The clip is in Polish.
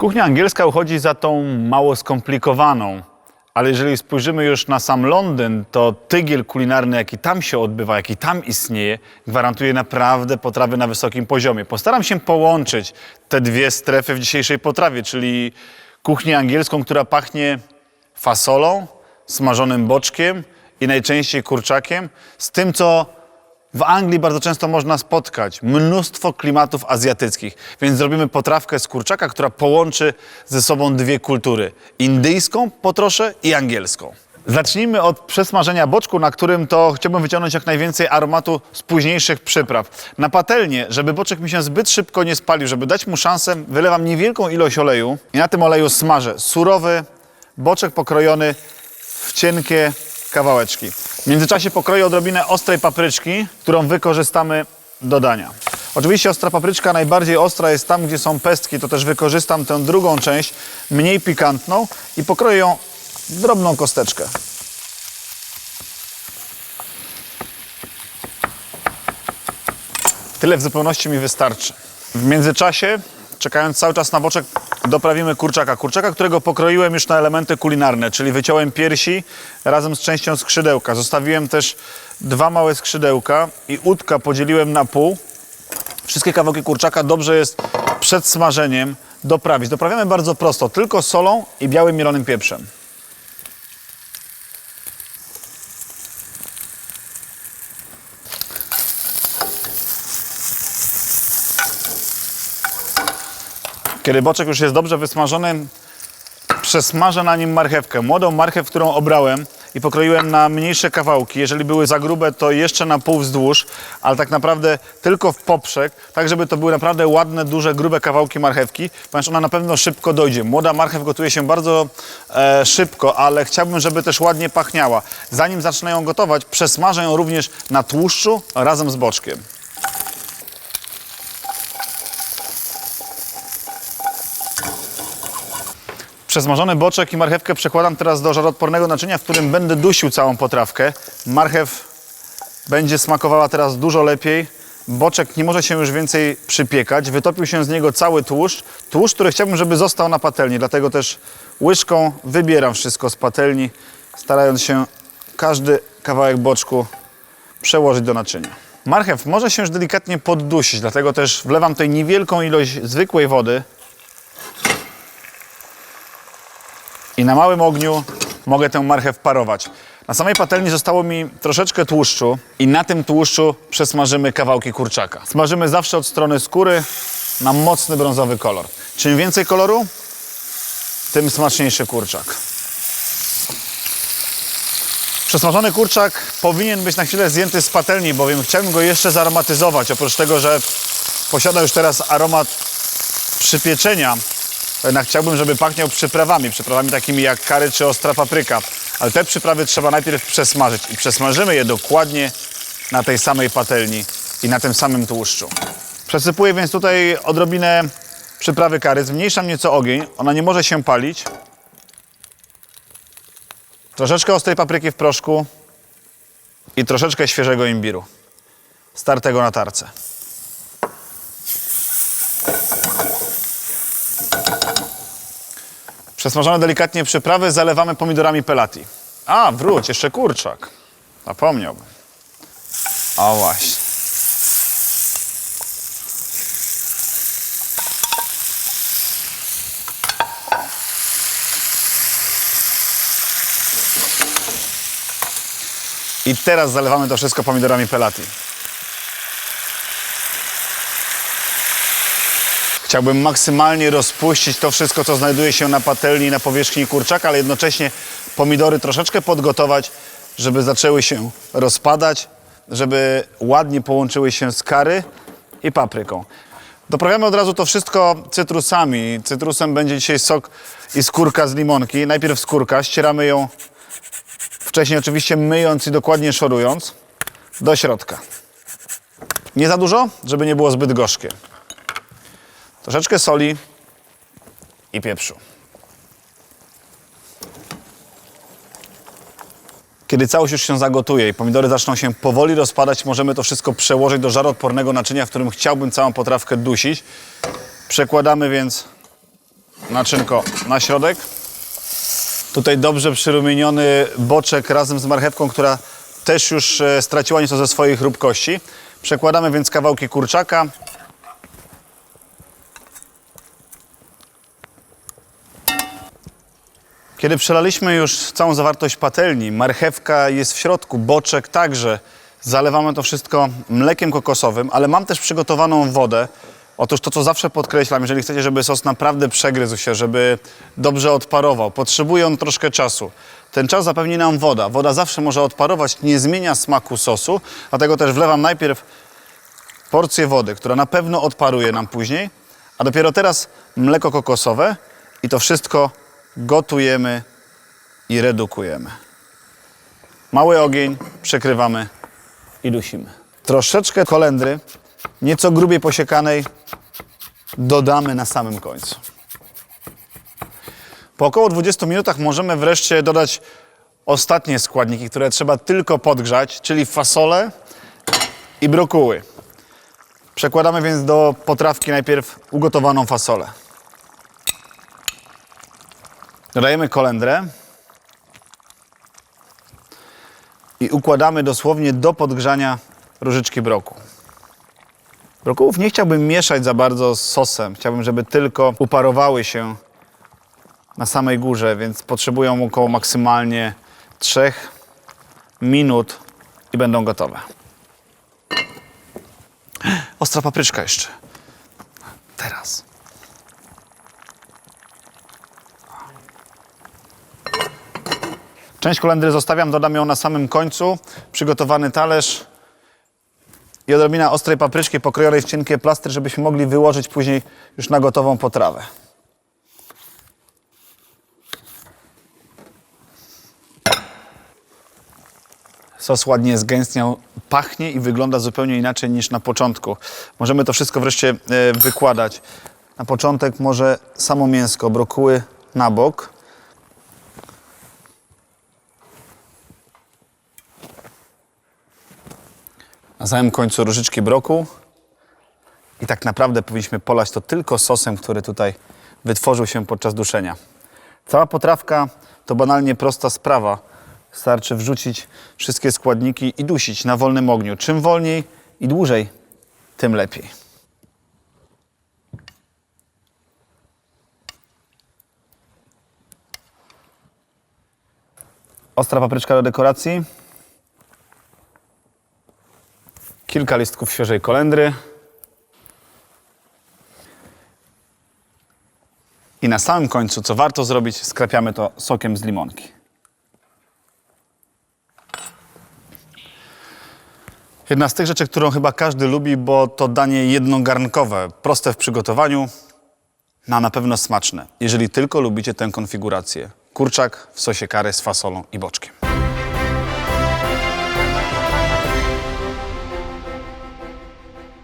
Kuchnia angielska uchodzi za tą mało skomplikowaną, ale jeżeli spojrzymy już na sam Londyn, to tygiel kulinarny, jaki tam się odbywa, jaki tam istnieje, gwarantuje naprawdę potrawy na wysokim poziomie. Postaram się połączyć te dwie strefy w dzisiejszej potrawie, czyli kuchnię angielską, która pachnie fasolą, smażonym boczkiem i najczęściej kurczakiem, z tym, co w Anglii bardzo często można spotkać mnóstwo klimatów azjatyckich, więc zrobimy potrawkę z kurczaka, która połączy ze sobą dwie kultury: indyjską po trosze i angielską. Zacznijmy od przesmażenia boczku, na którym to chciałbym wyciągnąć jak najwięcej aromatu z późniejszych przypraw. Na patelnię, żeby boczek mi się zbyt szybko nie spalił, żeby dać mu szansę, wylewam niewielką ilość oleju i na tym oleju smażę surowy boczek pokrojony w cienkie kawałeczki. W międzyczasie pokroję odrobinę ostrej papryczki, którą wykorzystamy do dania. Oczywiście ostra papryczka najbardziej ostra jest tam, gdzie są pestki, to też wykorzystam tę drugą część, mniej pikantną i pokroję ją w drobną kosteczkę. Tyle w zupełności mi wystarczy. W międzyczasie, czekając cały czas na boczek, doprawimy kurczaka. Kurczaka, którego pokroiłem już na elementy kulinarne, czyli wyciąłem piersi razem z częścią skrzydełka. Zostawiłem też dwa małe skrzydełka i udka podzieliłem na pół. Wszystkie kawałki kurczaka dobrze jest przed smażeniem doprawić. Doprawiamy bardzo prosto, tylko solą i białym mielonym pieprzem. Kiedy boczek już jest dobrze wysmażony, przesmażę na nim marchewkę. Młodą marchew, którą obrałem i pokroiłem na mniejsze kawałki. Jeżeli były za grube, to jeszcze na pół wzdłuż, ale tak naprawdę tylko w poprzek, tak żeby to były naprawdę ładne, duże, grube kawałki marchewki, ponieważ ona na pewno szybko dojdzie. Młoda marchew gotuje się bardzo e, szybko, ale chciałbym, żeby też ładnie pachniała. Zanim zacznę ją gotować, przesmażę ją również na tłuszczu razem z boczkiem. Przesmażony boczek i marchewkę przekładam teraz do żaroodpornego naczynia, w którym będę dusił całą potrawkę. Marchew będzie smakowała teraz dużo lepiej. Boczek nie może się już więcej przypiekać. Wytopił się z niego cały tłuszcz. Tłuszcz, który chciałbym, żeby został na patelni. Dlatego też łyżką wybieram wszystko z patelni, starając się każdy kawałek boczku przełożyć do naczynia. Marchew może się już delikatnie poddusić, dlatego też wlewam tutaj niewielką ilość zwykłej wody, i na małym ogniu mogę tę marchew parować. Na samej patelni zostało mi troszeczkę tłuszczu i na tym tłuszczu przesmażymy kawałki kurczaka. Smażymy zawsze od strony skóry na mocny brązowy kolor. Czym więcej koloru, tym smaczniejszy kurczak. Przesmażony kurczak powinien być na chwilę zdjęty z patelni, bowiem chciałbym go jeszcze zaromatyzować. Oprócz tego, że posiada już teraz aromat przypieczenia, jednak chciałbym, żeby pachniał przyprawami, przyprawami takimi jak kary czy ostra papryka. Ale te przyprawy trzeba najpierw przesmażyć i przesmażymy je dokładnie na tej samej patelni i na tym samym tłuszczu. Przesypuję więc tutaj odrobinę przyprawy kary, zmniejszam nieco ogień, ona nie może się palić. Troszeczkę ostrej papryki w proszku i troszeczkę świeżego imbiru, startego na tarce. Przesmażone delikatnie przyprawy zalewamy pomidorami pelati. A, wróć, jeszcze kurczak. Zapomniałbym. O właśnie. I teraz zalewamy to wszystko pomidorami pelati. Chciałbym maksymalnie rozpuścić to wszystko, co znajduje się na patelni na powierzchni kurczaka, ale jednocześnie pomidory troszeczkę podgotować, żeby zaczęły się rozpadać, żeby ładnie połączyły się z kary i papryką. Doprawiamy od razu to wszystko cytrusami. Cytrusem będzie dzisiaj sok i skórka z limonki. Najpierw skórka, ścieramy ją wcześniej oczywiście myjąc i dokładnie szorując do środka. Nie za dużo, żeby nie było zbyt gorzkie troszeczkę soli i pieprzu. Kiedy całość już się zagotuje i pomidory zaczną się powoli rozpadać, możemy to wszystko przełożyć do żaroodpornego naczynia, w którym chciałbym całą potrawkę dusić. Przekładamy więc naczynko na środek. Tutaj dobrze przyrumieniony boczek razem z marchewką, która też już e, straciła nieco ze swojej chrupkości. Przekładamy więc kawałki kurczaka. Kiedy przelaliśmy już całą zawartość patelni, marchewka jest w środku, boczek także, zalewamy to wszystko mlekiem kokosowym, ale mam też przygotowaną wodę. Otóż to, co zawsze podkreślam, jeżeli chcecie, żeby sos naprawdę przegryzł się, żeby dobrze odparował, potrzebuje on troszkę czasu. Ten czas zapewni nam woda. Woda zawsze może odparować, nie zmienia smaku sosu, dlatego też wlewam najpierw porcję wody, która na pewno odparuje nam później, a dopiero teraz mleko kokosowe i to wszystko gotujemy i redukujemy. Mały ogień, przekrywamy i dusimy. Troszeczkę kolendry, nieco grubiej posiekanej, dodamy na samym końcu. Po około 20 minutach możemy wreszcie dodać ostatnie składniki, które trzeba tylko podgrzać, czyli fasolę i brokuły. Przekładamy więc do potrawki najpierw ugotowaną fasolę. Dodajemy kolendrę i układamy dosłownie do podgrzania różyczki broku. Brokułów nie chciałbym mieszać za bardzo z sosem. Chciałbym, żeby tylko uparowały się na samej górze, więc potrzebują około maksymalnie 3 minut i będą gotowe. Ostra papryczka jeszcze. Teraz. Część kolendry zostawiam, dodam ją na samym końcu. Przygotowany talerz i odrobina ostrej papryczki pokrojonej w cienkie plastry, żebyśmy mogli wyłożyć później już na gotową potrawę. Sos ładnie zgęstniał, pachnie i wygląda zupełnie inaczej niż na początku. Możemy to wszystko wreszcie e, wykładać. Na początek może samo mięsko, brokuły na bok. Na samym końcu różyczki broku. I tak naprawdę powinniśmy polać to tylko sosem, który tutaj wytworzył się podczas duszenia. Cała potrawka to banalnie prosta sprawa. Starczy wrzucić wszystkie składniki i dusić na wolnym ogniu. Czym wolniej i dłużej, tym lepiej. Ostra papryczka do dekoracji. Kilka listków świeżej kolendry. I na samym końcu, co warto zrobić, skrapiamy to sokiem z limonki. Jedna z tych rzeczy, którą chyba każdy lubi, bo to danie jednogarnkowe, proste w przygotowaniu, no a na pewno smaczne, jeżeli tylko lubicie tę konfigurację. Kurczak w sosie kary z fasolą i boczkiem.